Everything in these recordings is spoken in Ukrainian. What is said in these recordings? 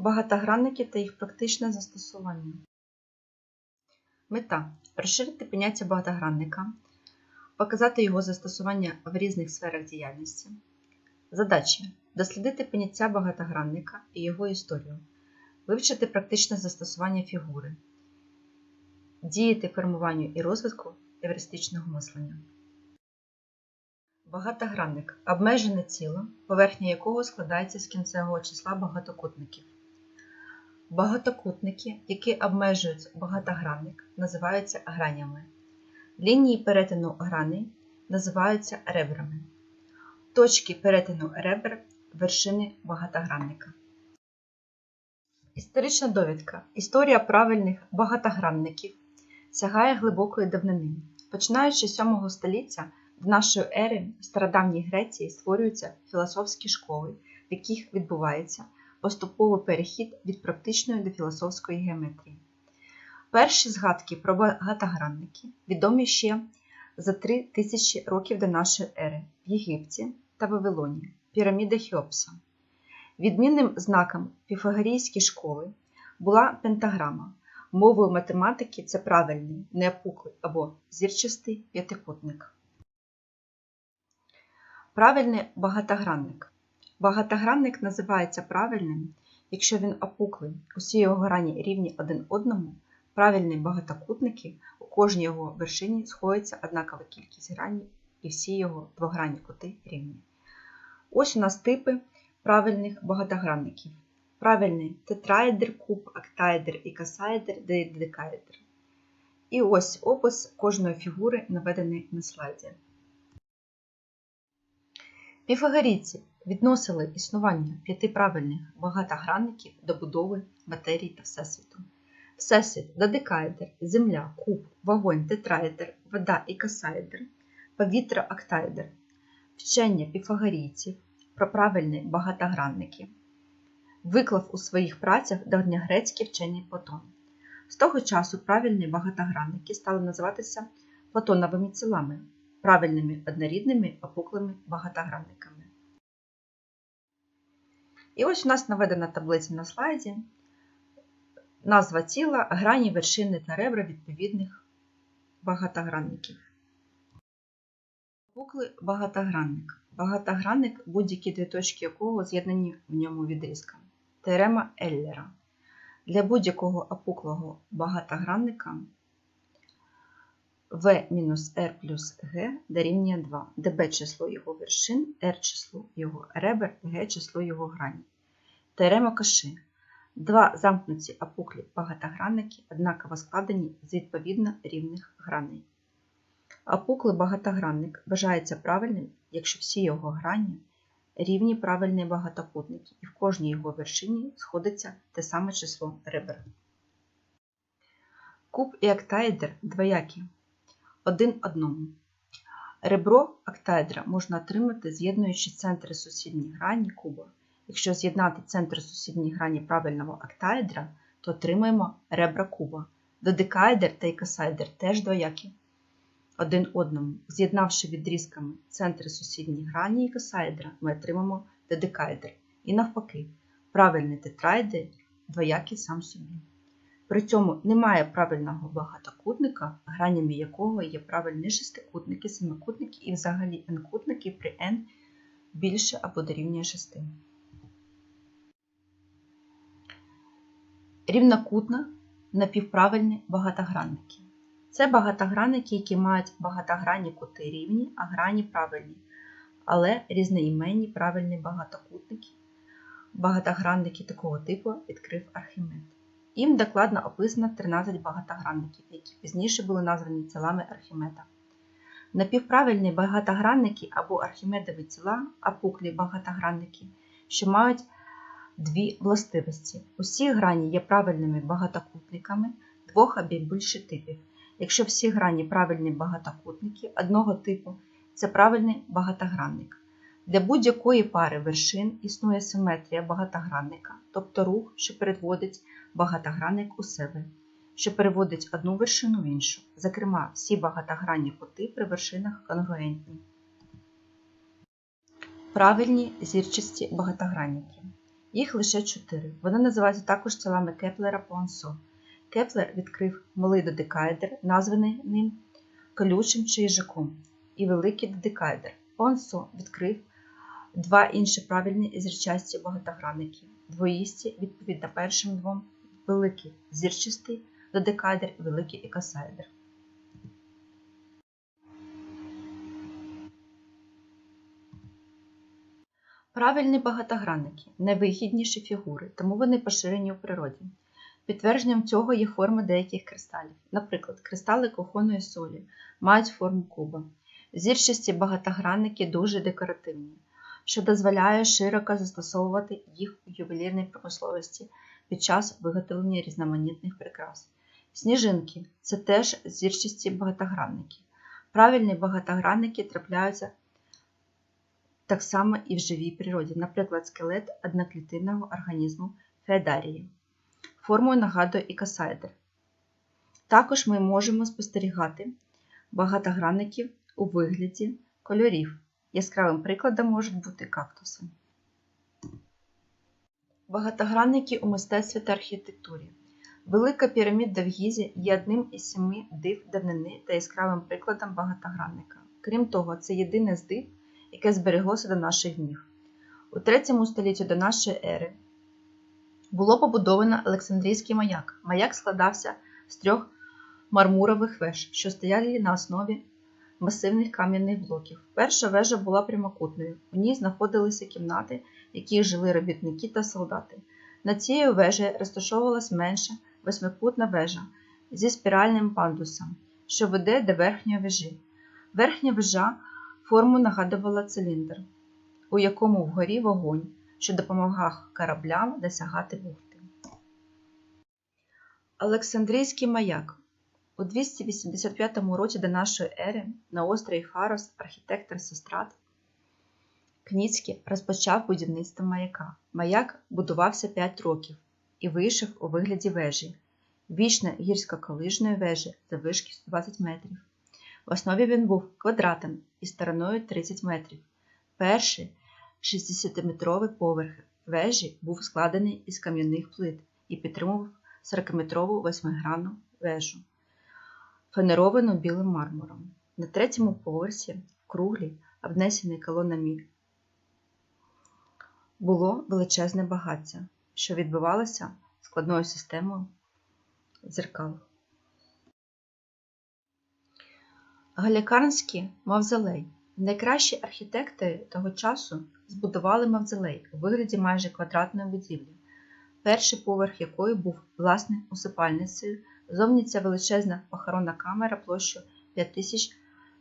Багатогранники та їх практичне застосування. Мета розширити поняття багатогранника, показати його застосування в різних сферах діяльності. Задачі дослідити поняття багатогранника і його історію, вивчити практичне застосування фігури, діяти формуванню і розвитку евристичного мислення. Багатогранник обмежене ціло, поверхня якого складається з кінцевого числа багатокутників. Багатокутники, які обмежують багатогранник, називаються гранями. Лінії перетину граней називаються ребрами. Точки перетину ребер вершини багатогранника. Історична довідка. Історія правильних багатогранників сягає глибокої давнини. Починаючи з 7 століття в нашої ери в стародавній Греції створюються філософські школи, в яких відбувається поступовий перехід від практичної до філософської геометрії. Перші згадки про багатогранники відомі ще за 3 тисячі років до нашої ери в Єгипті та Вавилоні, піраміда Хеопса. Відмінним знаком піфагорійської школи була пентаграма. Мовою математики це правильний, неопуклий або зірчастий п'ятикутник. Правильний багатогранник. Багатогранник називається правильним, якщо він опуклий, усі його грані рівні один одному, правильні багатокутники, у кожній його вершині сходиться однакова кількість гранів і всі його двогранні кути рівні. Ось у нас типи правильних багатогранників. Правильний тетраедр, куб, октаедр, ікосаедр, додекаедр. І ось опис кожної фігури наведений на слайді. Піфагорійці відносили існування п'яти правильних багатогранників до будови матерії та Всесвіту. Всесвіт додекаедр, земля, куб, вогонь, тетраедр, вода і касаедр, повітря октаедр. Вчення піфагорійців про правильні багатогранники виклав у своїх працях давньогрецьке вчення Платон. З того часу правильні багатогранники стали називатися платоновими цілами, правильними однорідними опуклими багатогранниками. І ось у нас наведена таблиця на слайді. Назва тіла, грані, вершини та ребра відповідних багатогранників. Опуклий багатогранник. Багатогранник, будь-які дві точки якого з'єднані в ньому відрізками. Теорема Еллера. Для будь-якого опуклого багатогранника v-r плюс g дорівнює 2, де b число його вершин, r число його ребер, g число його грані. Теорема Каши. Два замкнуті опуклі багатогранники однаково складені з відповідно рівних граней. Опуклий багатогранник вважається правильним, якщо всі його грані рівні правильні багатокутники, і в кожній його вершині сходиться те саме число ребер. Куб і октаедр двоякі. Один одному. Ребро октаедра можна отримати, з'єднуючи центри сусідніх грані куба. Якщо з'єднати центри сусідніх грані правильного октаедра, то отримаємо ребра куба. Додекаедр та ікосаедр теж двоякі один одному. З'єднавши відрізками центри сусідніх грані ікосаедра, ми отримаємо додекаедр. І навпаки, правильний тетраедр двоякий сам собі. При цьому немає правильного багатокутника, гранями якого є правильні шестикутники, семикутники і взагалі n-кутники при n більше або дорівнює 6. Рівнокутна напівправильні багатогранники. Це багатогранники, які мають багатогранні кути рівні, а грані правильні, але різноіменні правильні багатокутники. Багатогранники такого типу відкрив Архімед. Їм докладно описано 13 багатогранників, які пізніше були названі тілами Архімеда. Напівправильні багатогранники або архімедові тіла, опуклі багатогранники, що мають дві властивості. Усі грані є правильними багатокутниками двох або більше типів. Якщо всі грані правильні багатокутники одного типу, це правильний багатогранник. Для будь-якої пари вершин існує симетрія багатогранника, тобто рух, що переводить багатогранник у себе, що переводить одну вершину в іншу. Зокрема, всі багатогранні кути при вершинах конгруентні. Правильні зірчасті багатогранники. Їх лише чотири. Вони називаються також тілами Кеплера Пуансо. Кеплер відкрив малий додекаедр, названий ним колючим чи і великий додекаедр. Пуансо відкрив два інші правильні зірчасті багатогранники, двоїсті відповідно першим двом великий зірчастий додекаедр і великий ікосаедр. Правильні багатогранники найвигідніші фігури, тому вони поширені у природі. Підтвердженням цього є форми деяких кристалів. Наприклад, кристали кухонної солі мають форму куба. Зірчасті багатогранники дуже декоративні, що дозволяє широко застосовувати їх у ювелірній промисловості під час виготовлення різноманітних прикрас. Сніжинки це теж зірчасті багатогранники. Правильні багатогранники трапляються так само і в живій природі, наприклад, скелет одноклітинного організму феодарії. Формою нагадує ікосаедр. Також ми можемо спостерігати багатогранників у вигляді кольорів. Яскравим прикладом можуть бути кактуси. Багатогранники у мистецтві та архітектурі. Велика піраміда в Гізі є одним із семи див давнини та яскравим прикладом багатогранника. Крім того, це єдине з див, яке збереглося до наших днів. У 3 столітті до нашої ери було побудовано Олександрійський маяк. Маяк складався з трьох мармурових веж, що стояли на основі масивних кам'яних блоків. Перша вежа була прямокутною. У ній знаходилися кімнати, в яких жили робітники та солдати. Над цією вежею розташовувалась менша восьмикутна вежа зі спіральним пандусом, що веде до верхньої вежі. Верхня вежа форму нагадувала циліндр, у якому вгорі вогонь, що допомагав кораблям досягати бухти. Олександрійський маяк у 285 році до нашої ери на острові Фарос архітектор Сестрат Кніцький розпочав будівництво маяка. Маяк будувався 5 років і вийшов у вигляді вежі, вічно гірсько-колижної вежі завишки 120 метрів. В основі він був квадратом із стороною 30 метрів. Перший 60-метровий поверх вежі був складений із кам'яних плит і підтримував 40-метрову восьмигранну вежу, фанеровану білим мармуром. На третьому поверсі, круглій, обнесений колонами, було величезне багаття, що відбивалося складною системою дзеркал. Галікарнський мавзолей. Найкращі архітектори того часу збудували мавзолей у вигляді майже квадратної будівлі, перший поверх якої був власне усипальницею. Зовні ця величезна похоронна камера площею 5000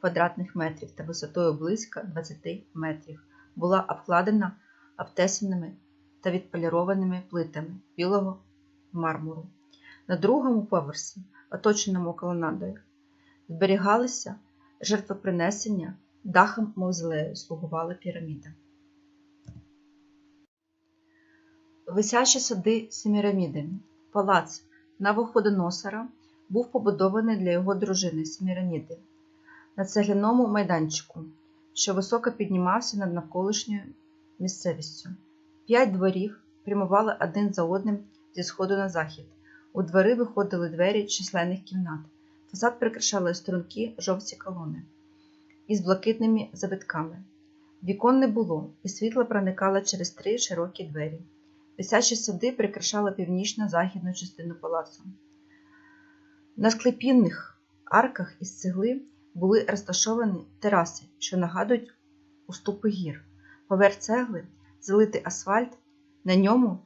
квадратних метрів та висотою близько 20 метрів, була обкладена обтесаними та відполірованими плитами білого мармуру. На другому поверсі, оточеному колонадою, зберігалися жертвопринесення, дахом мавзолею слугувала піраміда. Висячі сади Семіраміди. Палац Навуходоносора був побудований для його дружини Семіраміди на цегляному майданчику, що високо піднімався над навколишньою місцевістю. П'ять дворів прямували один за одним зі сходу на захід. У двори виходили двері численних кімнат. Фасад прикрашали струнки жовті колони із блакитними завитками. Вікон не було, і світло проникало через три широкі двері. Висячі сади прикрашали північно-західну частину палацу. На склепінних арках із цегли були розташовані тераси, що нагадують уступи гір. Поверх цегли залитий асфальт, на ньому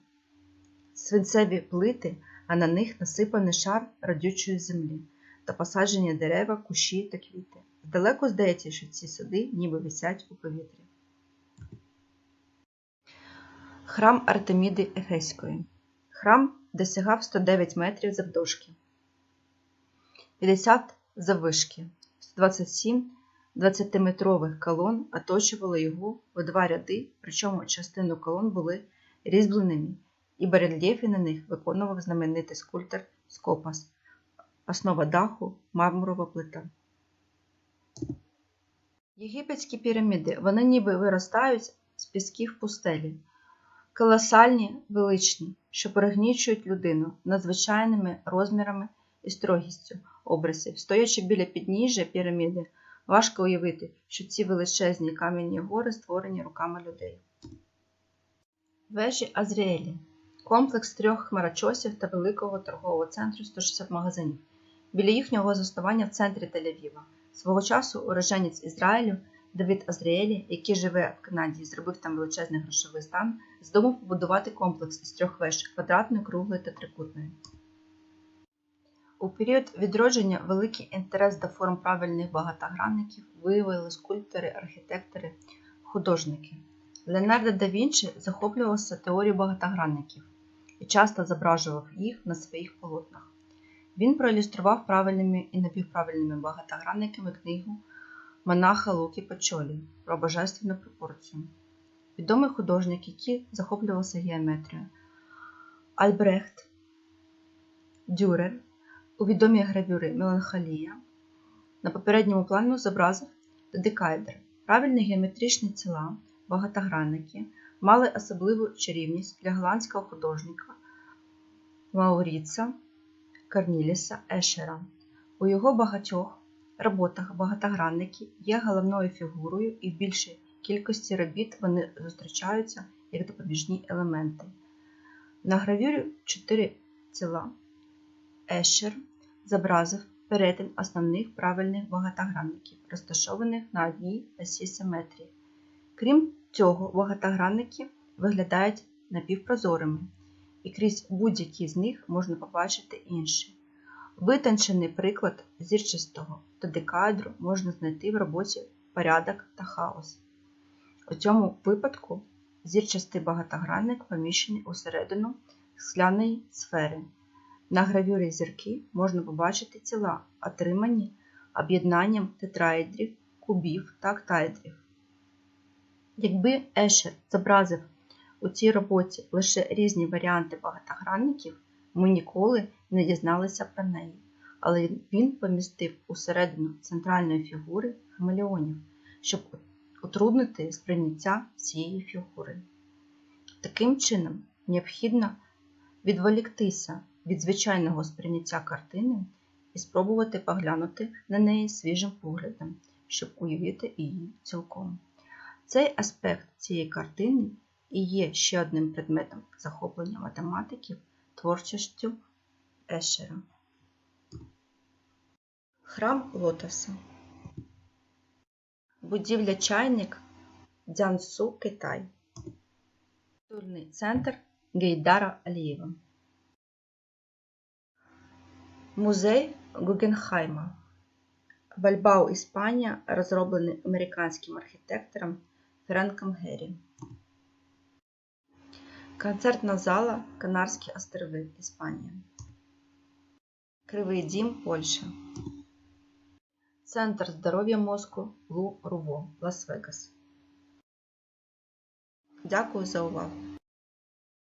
свинцеві плити, а на них насипаний шар родючої землі та посаджені дерева, кущі та квіти. Здалеку здається, що ці сади ніби висять у повітрі. Храм Артеміди Ефеської. Храм досягав 109 метрів завдовжки, 50 заввишки, 127 20-метрових колон оточували його у два ряди, причому частину колон були різьбленими, і барельєфи на них виконував знаменитий скульптор Скопас, основа даху мармурова плита. Єгипетські піраміди вони ніби виростають з пісків пустелі. Колосальні, величні, що перегнічують людину надзвичайними розмірами і строгістю образів. Стоячи біля підніжжя піраміди, важко уявити, що ці величезні кам'яні гори створені руками людей. Вежі Азріелі комплекс трьох хмарочосів та великого торгового центру 160 магазинів. Біля їхнього заснування в центрі Тель-Авіва. Свого часу уроженець Ізраїлю Давид Азріелі, який живе в Канаді і зробив там величезний грошовий стан, здумав побудувати комплекс із трьох веж квадратної, круглої та трикутної. У період відродження великий інтерес до форм правильних багатогранників виявили скульптори, архітектори, художники. Леонардо да Вінчі захоплювався теорією багатогранників і часто зображував їх на своїх полотнах. Він проілюстрував правильними і напівправильними багатогранниками книгу монаха Луки Пачолі про божественну пропорцію. Відомий художник, який захоплювався геометрією, Альбрехт Дюрер у відомій гравюри Меланхолія на попередньому плані зобразив додекаедр. Правильні геометричні тіла, багатогранники мали особливу чарівність для голландського художника Мауріца Корніліса Ешера. У його багатьох роботах багатогранники є головною фігурою і в більшій кількості робіт вони зустрічаються як допоміжні елементи. На гравюрі чотири тіла Ешер зобразив перетин основних правильних багатогранників, розташованих на одній осі симетрії. Крім цього, багатогранники виглядають напівпрозорими, і крізь будь-які з них можна побачити інші. Витончений приклад зірчастого додекаедру можна знайти в роботі порядок та хаос. У цьому випадку зірчастий багатогранник поміщений усередину скляної сфери. На гравюрі зірки можна побачити тіла, отримані об'єднанням тетраедрів, кубів та октаедрів. Якби Ешер зобразив у цій роботі лише різні варіанти багатогранників, ми ніколи не дізналися про неї, але він помістив усередину центральної фігури хамелеонів, щоб утруднити сприйняття цієї фігури. Таким чином, необхідно відволіктися від звичайного сприйняття картини і спробувати поглянути на неї свіжим поглядом, щоб уявити її цілком. Цей аспект цієї картини і є ще одним предметом захоплення математиків творчістю Ешера. Храм Лотоса. Будівля чайник Дзянсу, Китай. Культурний центр Гейдара Алієва. Музей Гугенхайма. Бальбау, Іспанія, розроблений американським архітектором Френком Геррі. Концертна зала Канарські острови, Іспанія. Кривий дім, Польща. Центр здоров'я мозку Лу Руво, Лас-Вегас. Дякую за увагу!